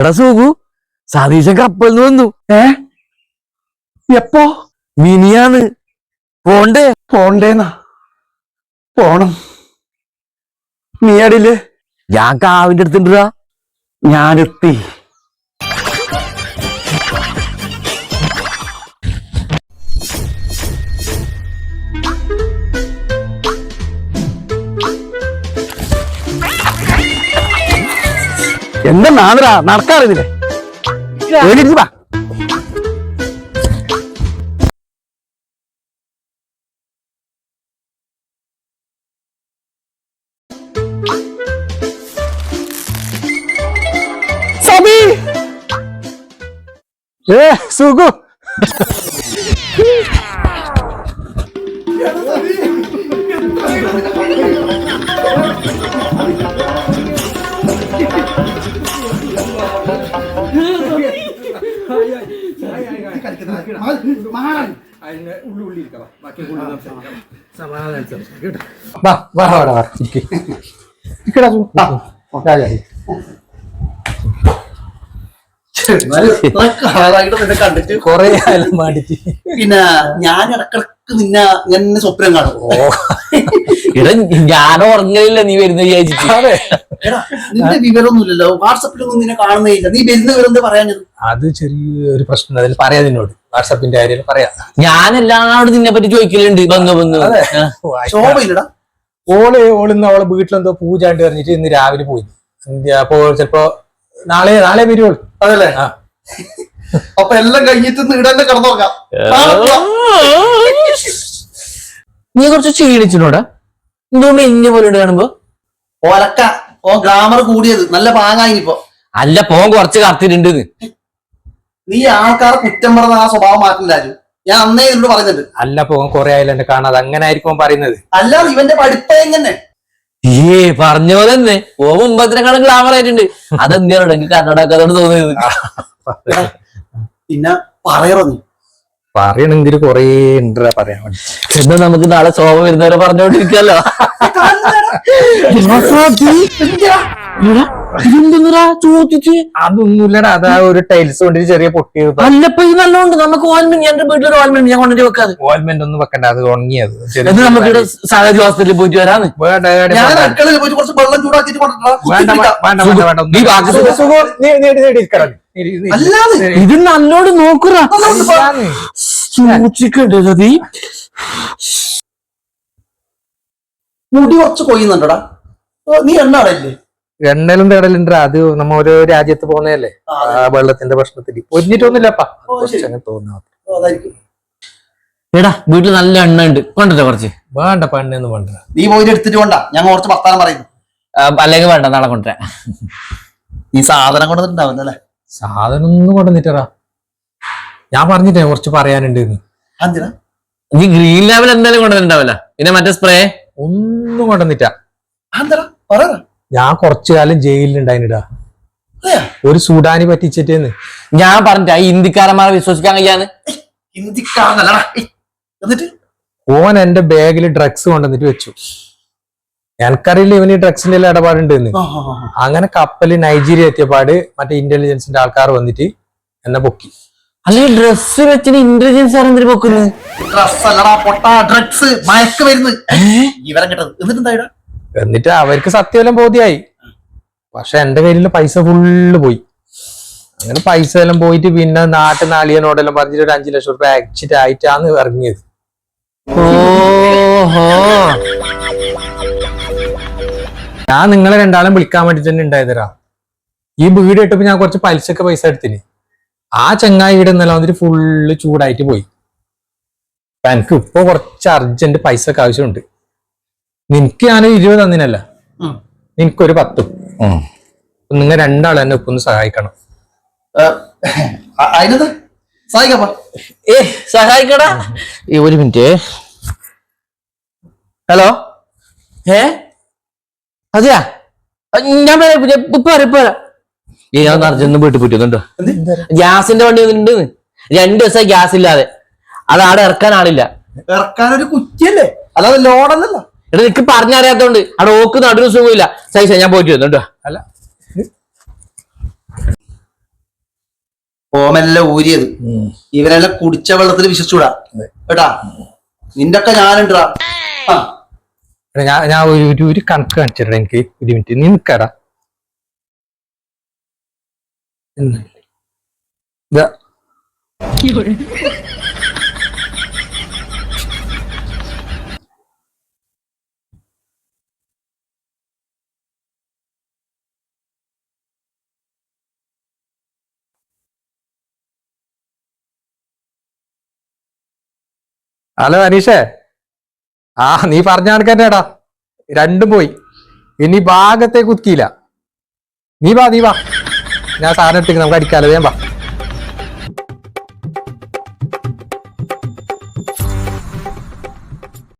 എടാ സൂകു സതീശൻ കപ്പലിൽ നിന്ന് വന്നു. ഏ? എപ്പോ? മിനിയാന്ന്. പോണ്ടേ? പോണ്ടേന്നാ? പോണം. നീ അടിയിൽ ഞാൻ കാവിന്റെ അടുത്തുണ്ടാ ഞാനെത്തി. എന്താ നാളെ നടക്കാറില്ലേ വാ. സബി! ഏ സുഖു. അതിന് ഉള്ളി ഉള്ളി ഇരിക്കാം ബാക്കി ഉള്ളി സംസാരിക്കാം. സമാധാനം സംസാരിക്കാം കേട്ടോ. വാ ഇരിക്ക്. ഇരിക്കെടാ സു. പിന്നെ ഞാൻ ഇടക്കിടക്ക് നിന്നെ എന്നെ സ്വപ്നം കാണും. എടാ ഞാൻ ഉറങ്ങലില്ല നീ വരുന്ന വിചാരിച്ചിട്ട്. എടാ നിന്റെ വിവരമൊന്നുമില്ലല്ലോ. വാട്സപ്പിലൊന്നും നിന്നെ കാണുന്നില്ല നീ വരുന്ന വിവരം എന്താ പറയാഞ്ഞത് അത് ചെറിയൊരു പ്രശ്നം. അതിൽ പറയാം നിന്നോട്. വാട്സപ്പിന്റെ കാര്യം പറയാം. ഞാൻ എല്ലാവരും നിന്നെ പറ്റി ചോദിക്കലുണ്ട്. വന്നു വന്നു. ശോഭയില്ലടാ. ഓൾ ഓളിന്ന് അവളെ വീട്ടിലെന്തോ പൂജാണ്ട് പറഞ്ഞിട്ട് ഇന്ന് രാവിലെ പോയി. അപ്പോ ചിലപ്പോ നാളെ നാളെ വരുവുള്ളൂ അതല്ലേ? ആ. അപ്പൊ എല്ലാം കഴിഞ്ഞിട്ട് നീടന്നെ നാളെ നീ കുറച്ച് ക്ഷീണിച്ചിനോടാ എന്തുകൊണ്ട് ഇഞ്ഞ പോലെ കാണുമ്പോ. ഒലക്ക ഓ ഗ്ലാമർ കൂടിയത്. നല്ല പാങ്ങായിപ്പോ അല്ല പോൻ കുറച്ച് കറത്തിട്ടുണ്ട് നീ ആൾക്കാരെ കുറ്റം പറഞ്ഞ ആ സ്വഭാവം മാറ്റില്ല ഞാൻ അന്നേ ഇതിനോട് പറഞ്ഞത് അല്ല പോകാൻ കൊറേ ആയില്ല എന്നെ കാണാതെ? അങ്ങനെ ആയിരിക്കും പറയുന്നത്. അല്ല ഇവന്റെ പഠിപ്പ് എങ്ങനെ? ഏ പറഞ്ഞ പോലെ തന്നെ ഓ മുമ്പത്തിനെക്കാളും ഗ്ലാമർ ആയിട്ടുണ്ട്. അതെന്തിനാണ് എനിക്ക് കന്നഡക്കാരോട് തോന്നിയത്? പിന്നെ പറയറോ നീ? പറയണെങ്കിൽ കൊറേ ഉണ്ട് പറയാൻ വേണ്ടി. എന്നാ നമുക്ക് നാളെ ശോഭ വരുന്നവരെ പറഞ്ഞോണ്ടിരിക്കല്ലോ അതൊന്നുമില്ലടാ അതാ ഒരു ടൈൽസ് കൊണ്ട് ചെറിയ പൊട്ടി അല്ലപ്പോ ഇത് നല്ലോണ്ട് നമുക്ക് എന്റെ വീട്ടിലൊരു ഓൽമെന്റ് ഞാൻ കൊണ്ടുപോയി വെക്കാതെ. ഓയിൽമെന്റ് ഒന്നും വെക്കണ്ട അത് ഉണങ്ങിയത്. എന്നിട്ട് നമുക്ക് ഇവിടെ സാധാരണ ഹോസ്പിറ്റലിൽ പോയിട്ട് വരാന്ന്. വേണ്ട, വേണ്ട, വേണ്ട. വേണ്ട. ഇത് നല്ലോട് നോക്കുറാ. ഇല്ലാന്ന്. സൂക്ഷിക്കണ്ടേ സതി. മുടി കുറച്ച് കൊയ്യുന്നുണ്ടടാ. നീ എണ്ണാടല്ലേ എണ്ണലും തേടലുണ്ട് അത് നമ്മ ഓരോ രാജ്യത്ത് പോകുന്നതല്ലേ? ആ, വെള്ളത്തിന്റെ പ്രശ്നത്തിൽ. പൊരിഞ്ഞിട്ടൊന്നുമില്ലപ്പാ അങ്ങനെ തോന്നുന്നു എടാ വീട്ടിൽ നല്ല എണ്ണ ഉണ്ട്. കൊണ്ടോ കുറച്ച്. വേണ്ട പെണ്ണൊന്നും വേണ്ട. നീ പോയിട്ട് എടുത്തിട്ട് വേണ്ട ഞാൻ കുറച്ച് വർത്താനം പറയുന്നു. അല്ലെങ്കിൽ വേണ്ട നാളെ കൊണ്ടുവരാം. നീ സാധനം കൊണ്ടുവന്നിട്ടുണ്ടാവില്ല അല്ലേ സാധനം ഒന്നും കൊണ്ടുവന്നിട്ടറാ ഞാൻ പറഞ്ഞിട്ടേ കുറച്ച് പറയാനുണ്ട്. നീ ഗ്രീൻ ലെവൽ എന്തായാലും കൊണ്ടുവന്നിട്ടുണ്ടാവില്ല പിന്നെ മറ്റേ സ്പ്രേ ഒന്നും കൊണ്ടുവന്നിട്ടാ ഞാൻ കുറച്ചു കാലം ജയിലിലുണ്ടായിട്ടാ ഒരു സൂഡാനി പറ്റിച്ചിട്ടേന്ന്. ഞാൻ പറഞ്ഞിട്ടാ ഈ ഇന്ത്യക്കാരന്മാരെ വിശ്വസിക്കാൻ കഴിയാന്ന്. എന്നിട്ട്? ഓൻ എന്റെ ബാഗിൽ ഡ്രഗ്സ് കൊണ്ടുവന്നിട്ട് വെച്ചു. എനിക്കറിയില്ല ഇവന് ഡ്രഗ്സിന്റെ എല്ലാം ഇടപാടുണ്ട് എന്ന്. അങ്ങനെ കപ്പൽ നൈജീരിയ എത്തിയപാട് മറ്റേ ഇന്റലിജൻസിന്റെ ആൾക്കാർ വന്നിട്ട് എന്നെ പൊക്കി. ഡ്രസ് വെച്ചിട്ട് ഇന്റലിജൻസ് പൊക്കുന്നത് ഡ്രസ് അല്ലടാ പൊട്ട ഡ്രഗ്സ് മയക്ക് വരുന്നു ഇവരം കിട്ടത്. എന്നിട്ട് എന്താ എന്നിട്ട് അവർക്ക് സത്യമെല്ലാം ബോധ്യായി. പക്ഷെ എന്റെ കയ്യിൽ പൈസ ഫുള്ള് പോയി. അങ്ങനെ പൈസ എല്ലാം പോയിട്ട് പിന്നെ നാട്ടു നാളിയനോടെല്ലാം പറഞ്ഞിട്ട് ഒരു അഞ്ചു ലക്ഷം റുപ്യ ആക്സിറ്റ് ആയിട്ടാണ് ഇറങ്ങിയത്. ഓഹോ. ഞാൻ നിങ്ങളെ രണ്ടാളും വിളിക്കാൻ വേണ്ടി തന്നെ ഉണ്ടായതരാ ഈ വീട് ഇട്ടപ്പോ ഞാൻ കുറച്ച് പലിശക്ക് പൈസ എടുത്തിന്. ആ ചങ്ങായി വീട് ഇന്നലെ വന്നിട്ട് ഫുള്ള് ചൂടായിട്ട് പോയി. അപ്പൊ എനിക്ക് ഇപ്പൊ കുറച്ച് അർജന്റ് പൈസക്ക് ആവശ്യമുണ്ട്. നിനക്ക് ഞാൻ ഇരുപത് തന്നിനല്ല. നിനക്കൊരു പത്തും. നിങ്ങൾ രണ്ടാളും എന്നെ ഒപ്പൊന്ന് സഹായിക്കണം. ഏ സഹായിക്കടാ. ഈ ഒരു മിനിറ്റ്. ഹലോ? ഏ? അതെയാ? ഞാൻ പറയാം ഇപ്പൊ പറയാം ഇപ്പൊ വരാം, ഏ ഞാൻ അർജന്റ് വീട്ടിൽ പറ്റുന്നുണ്ടോ ഗ്യാസിന്റെ വണ്ടി വന്നിട്ടുണ്ട്. രണ്ടു ദിവസം ഗ്യാസ് ഇല്ലാതെ. അത് ആടെ ഇറക്കാൻ ആളില്ല. ഇറക്കാനൊരു കുറ്റിയല്ലേ? അല്ലാതെ ലോഡല്ലല്ലോ എടാ നിനക്ക് പറഞ്ഞറിയാത്തോണ്ട്. അവിടെ ഓക്ക് നടുവ് സുഖമില്ല സൈസ ഞാൻ പോയിട്ട് വരുന്നുണ്ടോ അല്ല. ഓമെല്ലാം ഊരിയത്. ഇവരെല്ലാം കുടിച്ച വെള്ളത്തിൽ വിശ്വസിച്ചൂടാ കേട്ടാ? നിന്റെ ഒക്കെ ഞാനുണ്ടാ ഞാൻ ഞാൻ ഒരു ഒരു- ഒരു കണക്ക് കാണിച്ചിട്ടുണ്ട് എനിക്ക് ഒരു മിനിറ്റ് നീ. ദാ. ഹലോ അനീഷേ ആ നീ പറഞ്ഞ കണക്കന്നെടാ. രണ്ടും പോയി. ഇനി ഭാഗത്തെ കുത്തിയില്ല. നീ വാ നീ വാ. ഞാൻ സാധനം ഇട്ടിക്ക് നമുക്ക് അടിക്കാലോ. വേം വാ.